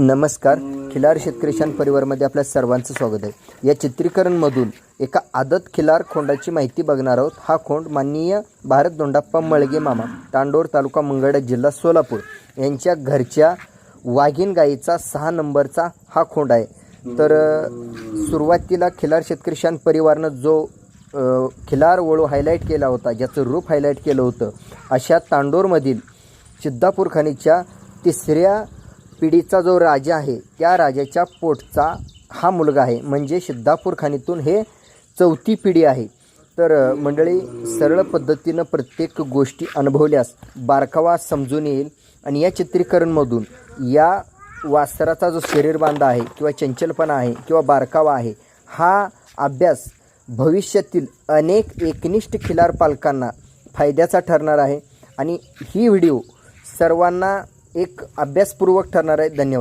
नमस्कार. खिलार शेतकरी परिवारमध्ये आपल्या सर्वांचं स्वागत आहे. या चित्रीकरणमधून एका आदत खिलार खोंडाची माहिती बघणार आहोत. हा खोंड माननीय भारत दोंडाप्पा मळगे मामा तांडोर तालुका मंगळा जिल्हा सोलापूर यांच्या घरच्या वाघीण गाईचा सहा नंबरचा हा खोंड आहे. तर सुरुवातीला खिलार शेतकरी शान परिवारनं जो खिलार वळू हायलाईट केला होता ज्याचं रूप हायलाईट केलं होतं अशा तांडोरमधील सिद्धापूर खाणीच्या तिसऱ्या पिढीचा जो राजा आहे त्या राजाच्या पोटचा हा मुलगा आहे. म्हणजे सिद्धापूर खाणीतून हे चौथी पिढी आहे. तर मंडळी सरळ पद्धतीनं प्रत्येक गोष्टी अनुभवल्यास बारकावा समजून येईल. आणि या चित्रीकरणमधून या वासराचा जो शरीर बांधा आहे किंवा चंचलपणा आहे किंवा बारकावा आहे हा अभ्यास भविष्यातील अनेक एकनिष्ठ खिलार पालकांना फायद्याचा ठरणार आहे. आणि ही व्हिडिओ सर्वांना एक अभ्यासपूर्वक ठरणार आहे. धन्यवाद.